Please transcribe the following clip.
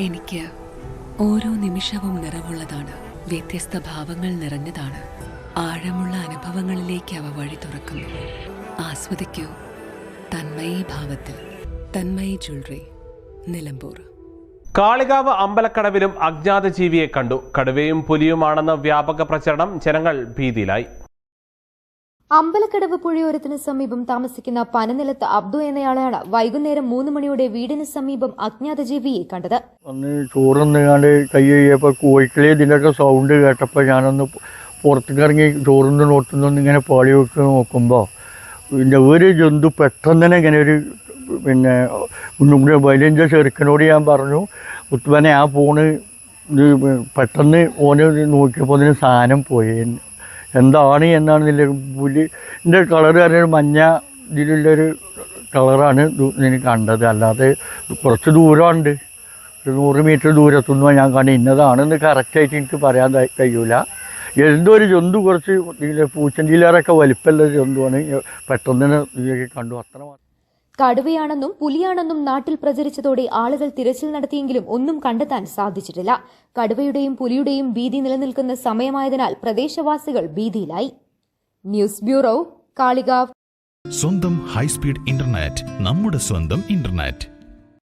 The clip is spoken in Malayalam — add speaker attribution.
Speaker 1: എനിക്ക് ഓരോ നിമിഷവും നിറവുള്ളതാണ്. വ്യത്യസ്ത ഭാവങ്ങൾ നിറഞ്ഞതാണ്. ആഴമുള്ള അനുഭവങ്ങളിലേക്ക് അവ വഴി തുറക്കുന്നു. ആസ്വദിക്കൂ. തന്മയി ഭാവത്തിൽ. തന്മയി ജ്വല്ലറി. നിലമ്പൂർ.
Speaker 2: കാളികാവ് അമ്പലക്കടവിലും അജ്ഞാത ജീവിയെ കണ്ടു. കടുവയും പുലിയുമാണെന്ന വ്യാപക പ്രചരണം ജനങ്ങൾ ഭീതിയിലായി.
Speaker 3: അമ്പലക്കടവ് പുഴയോരത്തിന് സമീപം താമസിക്കുന്ന പനനിലത്ത് അബ്ദു എന്നയാളെയാണ് വൈകുന്നേരം മൂന്ന് മണിയോടെ വീടിന് സമീപം അജ്ഞാത ജീവിയെ കണ്ടത്.
Speaker 4: അന്ന് ചോറുന്നുകാണ്ട് കൈ കഴിയപ്പോൾ കോഴിക്കളി സൗണ്ട് കേട്ടപ്പോൾ ഞാനൊന്ന് പുറത്തേക്ക് ഇറങ്ങി ചോറുന്ന് നോട്ടുന്നൊന്ന് ഇങ്ങനെ പാളി വെച്ച് നോക്കുമ്പോൾ പിന്നെ ഒരു ജന്തു പെട്ടെന്ന് തന്നെ ഇങ്ങനെ ഒരു പിന്നെ ഒന്നും വലിയ ചെറുക്കനോട് ഞാൻ പറഞ്ഞു ഉത്തുവനെ ആ ഫോണ് പെട്ടെന്ന് ഓന് നോക്കിയപ്പോൾ അതിന് സാധനം പോയി എന്താണ് എന്നാണ് ഇതിന്റെ പുലിന്റെ കളർ പറഞ്ഞൊരു മഞ്ഞ ഇതിലുള്ളൊരു കളറാണ് ഇതിന് കണ്ടത്. അല്ലാതെ കുറച്ച് ദൂരമുണ്ട്. ഒരു നൂറ് മീറ്റർ ദൂരത്തുനിന്ന് ഞാൻ കണ്ട് ഇന്നതാണെന്ന് കറക്റ്റായിട്ട് എനിക്ക് പറയാൻ കഴിയൂല. എന്തോ ഒരു ജന്തു കുറച്ച് ഇതിലെ പൂച്ചന്റിയിലേറൊക്കെ വലിപ്പമുള്ള ജന്തുവാണ്. പെട്ടെന്ന് കണ്ടു. അത്ര
Speaker 3: കടുവയാണെന്നും പുലിയാണെന്നും നാട്ടിൽ പ്രചരിച്ചതോടെ ആളുകൾ തിരച്ചിൽ നടത്തിയെങ്കിലും ഒന്നും കണ്ടെത്താൻ സാധിച്ചിട്ടില്ല. കടുവയുടെയും പുലിയുടെയും ഭീതി നിലനിൽക്കുന്ന സമയമായതിനാൽ പ്രദേശവാസികൾ ഭീതിയിലായി. News bureau Kalikavu.
Speaker 5: സ്വന്തം ഹൈസ്പീഡ് ഇന്റർനെറ്റ് നമ്മുടെ സ്വന്തം ഇന്റർനെറ്റ്.